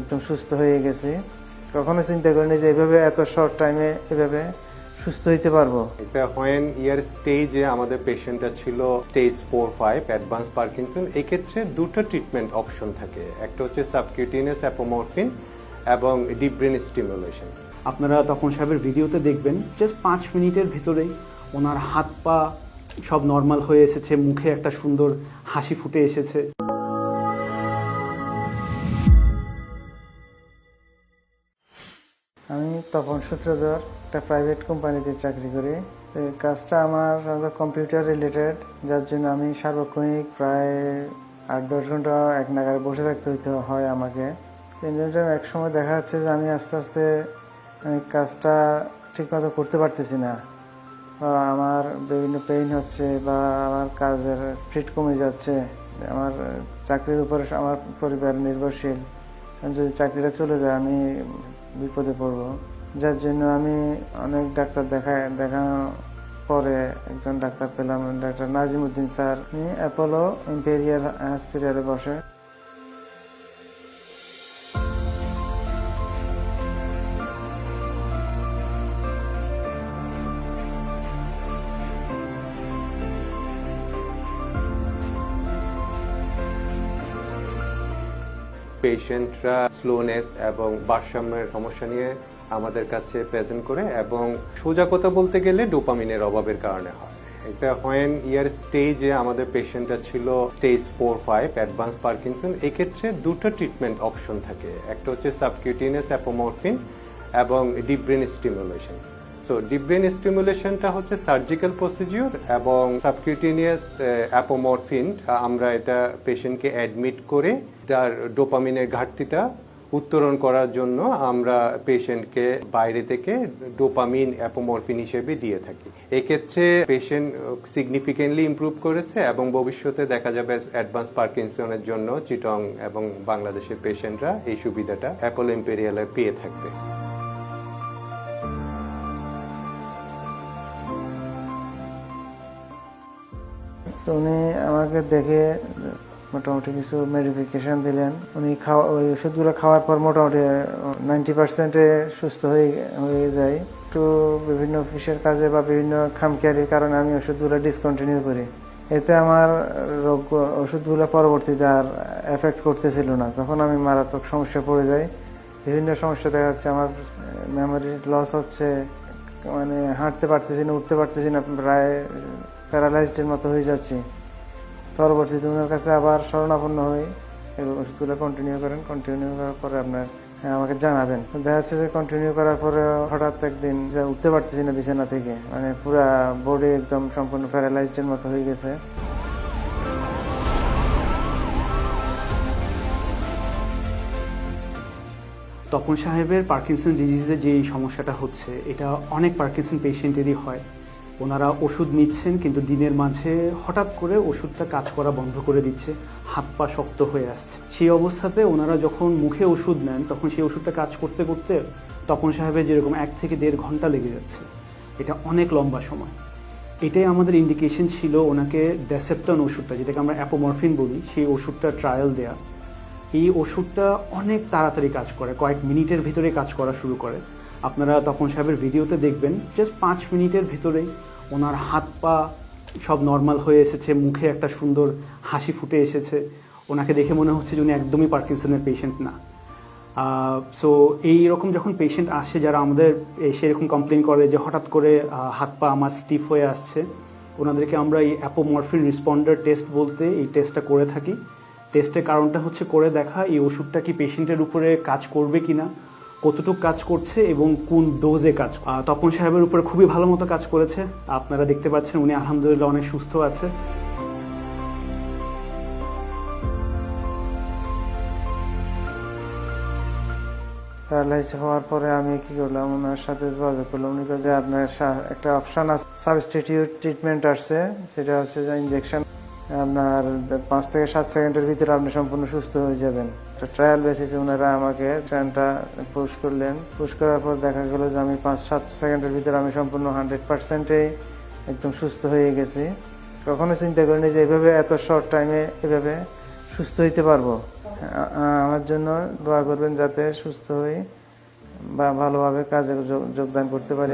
একদম সুস্থ হয়ে গেছি। কখনো চিন্তা করিনি যে এভাবে এত শর্ট টাইমে এভাবে সুস্থ হইতে পারব? এটা হোয়েন ইয়ার স্টেজে আমাদের পেশেন্টটা ছিল stage four five advance Parkinson এক্ষেত্রে দুটো ট্রিটমেন্ট অপশন থাকে। একটা হচ্ছে সাবকিউটিনিয়াস অ্যাপোমরফিন এবং ডিপ ব্রেন স্টিমুলেশন আপনারা তখন সাহেবের ভিডিওতে দেখবেন জাস্ট পাঁচ মিনিটের ভেতরেই ওনার হাত পা সব নর্মাল হয়ে এসেছে মুখে একটা সুন্দর হাসি ফুটে এসেছে। আমি তপন সূত্রধর, একটা প্রাইভেট কোম্পানিতে চাকরি করি। কাজটা আমার কম্পিউটার রিলেটেড যার জন্য আমি সার্বক্ষণিক প্রায় আট দশ ঘণ্টা এক নাগারে বসে থাকতে হইতে হয় আমাকে। তিন জন্য এক সময় দেখা যাচ্ছে যে আমি আস্তে আস্তে কাজটা ঠিকমতো করতে পারতেছি না। বা আমার বিভিন্ন পেইন হচ্ছে বা আমার কাজের স্পিড কমে যাচ্ছে, আমার চাকরির উপরে আমার পরিবার নির্ভরশীল। যদি চাকরিটা চলে যায় আমি বিপদে পড়ব। যার জন্য আমি অনেক ডাক্তার দেখা দেখানো পরে একজন ডাক্তার পেলাম, doctor Nazimuddin sir. Apollo Imperial হসপিটালে বসে। পেশেন্টরা স্লোনেস এবং ভারসাম্যের সমস্যা নিয়ে আমাদের কাছে প্রেজেন্ট করে এবং সোজা কথা বলতে গেলে ডোপামিনের অভাবের কারণে হয়। এটা হোয়েন ইয়ার স্টেজে আমাদের পেশেন্টটা ছিল stage four five advance Parkinson এক্ষেত্রে দুটো ট্রিটমেন্ট অপশন থাকে। একটা হচ্ছে সাবকিউটিনিয়াস অ্যাপোমরফিন এবং deep brain stimulation so deep brain স্টিমুলেশনটা হচ্ছে সার্জিক্যাল প্রসিডিওর এবং সাবকিউটিনিয়াস অ্যাপোমরফিন। আমরা এটা পেশেন্টকে অ্যাডমিট করে তার ডোপামিনের ঘাটতিটা উত্তরণ করার জন্য আমরা পেশেন্টকে বাইরে থেকে ডোপামিন, অ্যাপোমরফিন হিসেবে দিয়ে থাকি। এক্ষেত্রে পেশেন্ট সিগনিফিকেন্টলি ইমপ্রুভ করেছে এবং ভবিষ্যতে দেখা যাবে অ্যাডভান্স পার্কিনসনের জন্য চিটং এবং বাংলাদেশের পেশেন্টরা এই সুবিধাটা অ্যাপোলো ইম্পেরিয়ালে পেয়ে থাকবে। তো উনি আমাকে দেখে মোটামুটি কিছু মেডিফিকেশন দিলেন। উনি খাওয়া ওই ওষুধগুলো খাওয়ার পর মোটামুটি নাইনটি পার্সেন্টে সুস্থ হয়ে হয়ে যায়। একটু বিভিন্ন অফিসের কাজে বা বিভিন্ন খামখেয়ালির কারণে আমি ওষুধগুলো ডিসকন্টিনিউ করি। এতে আমার রোগ, ওষুধগুলো পরবর্তীতে আর এফেক্ট করতেছিল না। তখন আমি মারাত্মক সমস্যা পড়ে যাই। বিভিন্ন সমস্যা দেখা যাচ্ছে, আমার মেমোরি লস হচ্ছে। মানে হাঁটতে পারতেছি না, উঠতে পারতেছি না, প্রায় প্যারালাইজডের মতো হয়ে যাচ্ছি। পরবর্তীতে ওনার কাছে আবার শরণাপন্ন হই এবং ওষুধগুলো কন্টিনিউ করেন কন্টিনিউ করার পরে আপনার আমাকে জানাবেন। দেখা যাচ্ছে যে কন্টিনিউ করার পরে হঠাৎ একদিন উঠতে পারতেছি না বিছানা থেকে মানে পুরা বডি একদম সম্পূর্ণ প্যারালাইজডের মতো হয়ে গেছে। তপন সাহেবের পার্কিনসন ডিজিজের যে সমস্যাটা হচ্ছে, এটা অনেক পার্কিনসন পেশেন্টেরই হয়। ওনারা ওষুধ নিচ্ছেন, কিন্তু দিনের মাঝে হঠাৎ করে ওষুধটা কাজ করা বন্ধ করে দিচ্ছে, হাত পা শক্ত হয়ে আসছে। সেই অবস্থাতে ওনারা যখন মুখে ওষুধ নেন, তখন সেই ওষুধটা কাজ করতে করতে তপন সাহেবের যেরকম এক থেকে দেড় ঘণ্টা লেগে যাচ্ছে। এটা অনেক লম্বা সময়। এটাই আমাদের ইন্ডিকেশন ছিল ওনাকে ডেসেপ্টন ওষুধটা, যেটাকে আমরা অ্যাপোমরফিন বলি, সেই ওষুধটা ট্রায়াল দেয়া। এই ওষুধটা অনেক তাড়াতাড়ি কাজ করে, কয়েক মিনিটের ভিতরে কাজ করা শুরু করে। আপনারা তপন সাহেবের ভিডিওতে দেখবেন জাস্ট পাঁচ মিনিটের ভিতরেই ওনার হাত পা সব নর্মাল হয়ে এসেছে, মুখে একটা সুন্দর হাসি ফুটে এসেছে। ওনাকে দেখে মনে হচ্ছে যে উনি একদমই পার্কিনসনের পেশেন্ট না। সো এই রকম যখন পেশেন্ট আসে, যারা আমাদের এসে এরকম কমপ্লেন করে যে হঠাৎ করে হাত পা আমার স্টিফ হয়ে আসছে, ওনাদেরকে আমরা এই অ্যাপোমরফিন রিসপন্ডার টেস্ট বলতে এই টেস্টটা করে থাকি। টেস্টের কারণটা হচ্ছে করে দেখা এই ওষুধটা কি পেশেন্টের উপরে কাজ করবে কিনা, কতটুকু কাজ করছে এবং কোন ডোজে কাজ তপন সাহেবের উপরে খুবই ভালো মতো কাজ করেছে। আপনারা দেখতে পাচ্ছেন উনি আলহামদুলিল্লাহ অনেক সুস্থ আছে। প্যারালাইজ হওয়ার পরে আমি কি করলাম, ওনার সাথে যোগাযোগ করলাম। উনি যে আপনার একটা অপশান আছে সাবস্টিটিউট ট্রিটমেন্ট আসছে, সেটা হচ্ছে যে ইঞ্জেকশন আপনার পাঁচ থেকে সাত সেকেন্ডের ভিতরে আপনি সম্পূর্ণ সুস্থ হয়ে যাবেন। একটা ট্রায়াল বেসিসে ওনারা আমাকে ট্রেনটা পুশ করলেন। পুশ করার পর দেখা গেল যে আমি পাঁচ, সাত সেকেন্ডের ভিতরে আমি সম্পূর্ণ হান্ড্রেড পার্সেন্টেই একদম সুস্থ হয়ে গেছি। কখনো চিন্তা করিনি যে এভাবে এত শর্ট টাইমে এভাবে সুস্থ হইতে পারব। আমার জন্য দোয়া করবেন যাতে সুস্থ হয়ে বা ভালোভাবে কাজে যোগ- যোগদান করতে পারি।